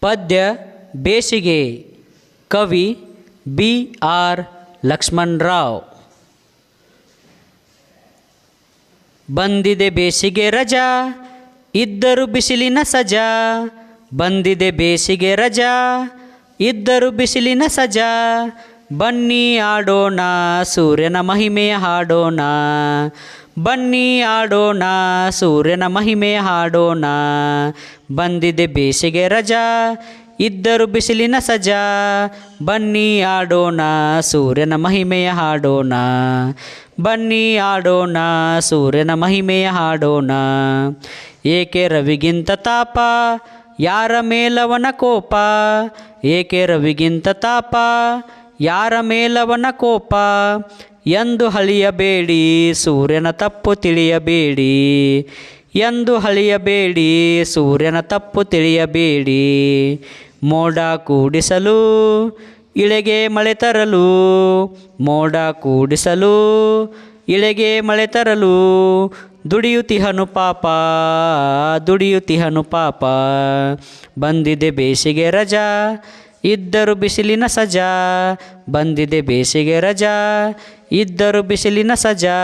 ಪದ್ಯ ಬೇಸಿಗೆ, ಕವಿ ಬಿ ಆರ್ ಲಕ್ಷ್ಮಣರಾವ್. ಬಂದಿದೆ ಬೇಸಿಗೆ ರಜಾ, ಇದ್ದರು ಬಿಸಿಲಿನ ಸಜಾ. ಬಂದಿದೆ ಬೇಸಿಗೆ ರಜಾ, ಇದ್ದರು ಬಿಸಿಲಿನ ಸಜಾ. ಬನ್ನಿ ಆಡೋಣ, ಸೂರ್ಯನ ಮಹಿಮೆಯ ಹಾಡೋಣ. ಬನ್ನಿ ಆಡೋಣ, ಸೂರ್ಯನ ಮಹಿಮೆಯ ಹಾಡೋಣ. ಬಂದಿದೆ ಬೇಸಿಗೆ ರಜಾ, ಇದ್ದರು ಬಿಸಿಲಿನ ಸಜಾ. ಬನ್ನಿ ಆಡೋಣ, ಸೂರ್ಯನ ಮಹಿಮೆಯ ಹಾಡೋಣ. ಬನ್ನಿ ಆಡೋಣ, ಸೂರ್ಯನ ಮಹಿಮೆಯ ಹಾಡೋಣ. ಏಕೆ ರವಿಗಿಂತ ತಾಪ, ಯಾರ ಮೇಲವನ ಕೋಪ? ಏಕೆ ರವಿಗಿಂತ ತಾಪ ಯಾರ ಮೇಲವನ ಕೋಪ? ಎಂದು ಹಳಿಯಬೇಡಿ ಸೂರ್ಯನ ತಪ್ಪು ತಿಳಿಯಬೇಡಿ. ಎಂದು ಹಳಿಯಬೇಡಿ ಸೂರ್ಯನ ತಪ್ಪು ತಿಳಿಯಬೇಡಿ. ಮೋಡ ಕೂಡಿಸಲು ಇಳೆಗೆ ಮಳೆ ತರಲು, ಮೋಡ ಕೂಡಿಸಲು ಇಳೆಗೆ ಮಳೆ ತರಲು. ದುಡಿಯುತಿಹನು ಪಾಪ ದುಡಿಯುತಿಹನು ಪಾಪ. ಬಂದಿದೆ ಬೇಸಿಗೆ ರಜಾ ಇದ್ದರು ಬಿಸಿಲಿನ ಸಜಾ, ಬಂದಿದೆ ಬೇಸಿಗೆ ರಜಾ. ಇದ್ದರು ಬಿಸಿಲಿನ ಸಜಾ,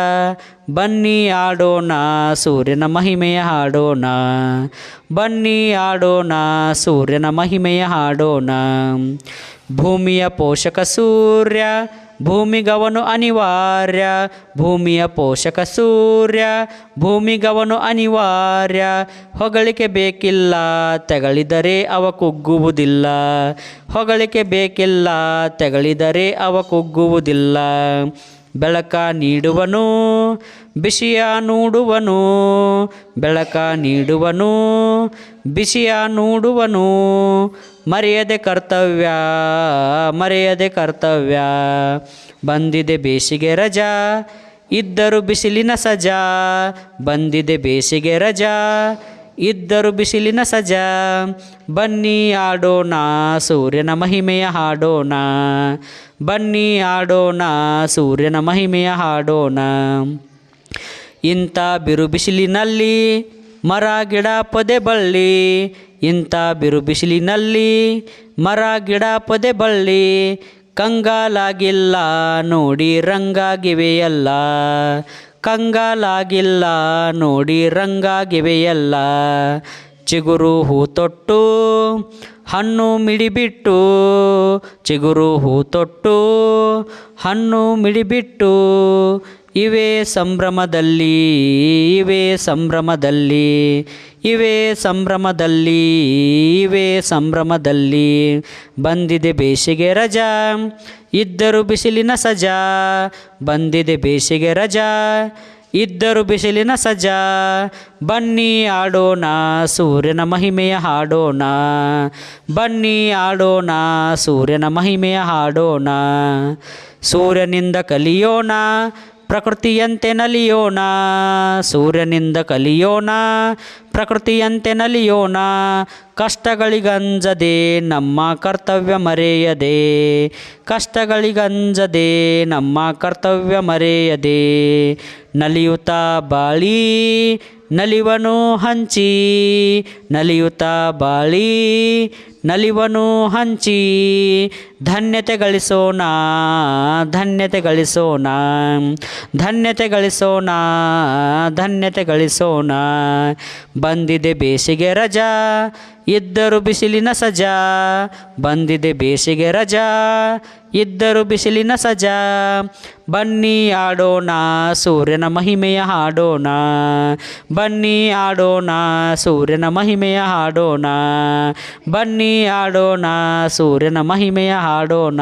ಬನ್ನಿ ಆಡೋಣ, ಸೂರ್ಯನ ಮಹಿಮೆಯ ಹಾಡೋಣ. ಬನ್ನಿ ಆಡೋಣ, ಸೂರ್ಯನ ಮಹಿಮೆಯ ಹಾಡೋಣ. ಭೂಮಿಯ ಪೋಷಕ ಸೂರ್ಯ ಭೂಮಿಗವನು ಅನಿವಾರ್ಯ, ಭೂಮಿಯ ಪೋಷಕ ಸೂರ್ಯ. ಭೂಮಿಗವನು ಅನಿವಾರ್ಯ, ಹೊಗಳಿಕೆ ಬೇಕಿಲ್ಲ, ತೆಗಳಿದರೆ ಅವ ಕುಗ್ಗುವುದಿಲ್ಲ. ಹೊಗಳಿಕೆ ಬೇಕಿಲ್ಲ, ತೆಗಳಿದರೆ ಅವ ಕುಗ್ಗುವುದಿಲ್ಲ. ಬೆಳಕ ನೀಡುವನು, ಬಿಸಿಯ ನೋಡುವನು, ಬೆಳಕ ನೀಡುವನು, ಬಿಸಿಯ ನೋಡುವನು. ಮರೆಯದೆ ಕರ್ತವ್ಯ ಮರೆಯದೆ ಕರ್ತವ್ಯ. ಬಂದಿದೆ ಬೇಸಿಗೆ ರಜಾ, ಇದ್ದರು ಬಿಸಿಲಿನ ಸಜಾ. ಬಂದಿದೆ ಬೇಸಿಗೆ ರಜಾ ಇದ್ದರು ಬಿಸಿಲಿನ ಸಜಾ ಬನ್ನಿ ಆಡೋಣ, ಸೂರ್ಯನ ಮಹಿಮೆಯ ಹಾಡೋಣ. ಬನ್ನಿ ಆಡೋಣ, ಸೂರ್ಯನ ಮಹಿಮೆಯ ಹಾಡೋಣ. ಇಂಥ ಬಿರು ಬಿಸಿಲಿನಲ್ಲಿ ಮರ, ಗಿಡ, ಪೊದೆ ಬಳ್ಳಿ. ಇಂಥ ಬಿರು ಬಿಸಿಲಿನಲ್ಲಿ ಮರ, ಗಿಡ, ಪೊದೆ ಬಳ್ಳಿ. ಕಂಗಾಲಾಗಿಲ್ಲ, ನೋಡಿ ರಂಗಾಗಿವೆಯಲ್ಲ. ಕಂಗಾಲಾಗಿಲ್ಲ ನೋಡಿ ರಂಗಾಗಿವೆಯಲ್ಲ. ಚಿಗುರು ಹೂ ತೊಟ್ಟು ಹಣ್ಣು ಮಿಡಿಬಿಟ್ಟು. ಚಿಗುರು ಹೂ ತೊಟ್ಟು ಹಣ್ಣು ಮಿಡಿಬಿಟ್ಟು. ಇವೇ ಸಂಭ್ರಮದಲ್ಲಿ ಇವೇ ಸಂಭ್ರಮದಲ್ಲಿ ಇವೇ ಸಂಭ್ರಮದಲ್ಲಿ ಇವೇ ಸಂಭ್ರಮದಲ್ಲಿ. ಬಂದಿದೆ ಬೇಸಿಗೆ ರಜಾ, ಇದ್ದರು ಬಿಸಿಲಿನ ಸಜಾ. ಬಂದಿದೆ ಬೇಸಿಗೆ ರಜಾ, ಇದ್ದರು ಬಿಸಿಲಿನ ಸಜಾ. ಬನ್ನಿ ಆಡೋಣ, ಸೂರ್ಯನ ಮಹಿಮೆಯ ಹಾಡೋಣ. ಬನ್ನಿ ಆಡೋಣ, ಸೂರ್ಯನ ಮಹಿಮೆಯ ಹಾಡೋಣ. ಸೂರ್ಯನಿಂದ ಕಲಿಯೋಣ ಪ್ರಕೃತಿಯಂತೆ ನಲಿಯೋಣ ಸೂರ್ಯನಿಂದ ಕಲಿಯೋಣ ಪ್ರಕೃತಿಯಂತೆ ನಲಿಯೋಣ ಕಷ್ಟಗಳಿಗಂಜದೆ ನಮ್ಮ ಕರ್ತವ್ಯ ಮರೆಯದೆ ಕಷ್ಟಗಳಿಗಂಜದೆ ನಮ್ಮ ಕರ್ತವ್ಯ ಮರೆಯದೆ. ನಲಿಯುತ್ತಾ ಬಾಳಿ, ನಲಿವನು ಹಂಚಿ. ನಲಿಯುತ ಬಾಳಿ, ನಲಿವನು ಹಂಚಿ. ಧನ್ಯತೆ ಗಳಿಸೋಣ ಧನ್ಯತೆ ಗಳಿಸೋಣ ಧನ್ಯತೆ ಗಳಿಸೋಣ ಧನ್ಯತೆ ಗಳಿಸೋಣ. ಬಂದಿದೆ ಬೇಸಿಗೆ ರಜಾ ಇದ್ದರು ಬಿಸಿಲಿನ ಸಜಾ ಬಂದಿದೆ ಬೇಸಿಗೆ ರಜಾ. ಇದ್ದರು ಬಿಸಿಲಿನ ಸಜಾ ಬನ್ನಿ ಆಡೋಣ, ಸೂರ್ಯನ ಮಹಿಮೆಯ ಹಾಡೋಣ. ಬನ್ನಿ ಆಡೋಣ, ಸೂರ್ಯನ ಮಹಿಮೆಯ ಹಾಡೋಣ. ಬನ್ನಿ ಆಡೋಣ, ಸೂರ್ಯನ ಮಹಿಮೆಯ ಹಾಡೋಣ.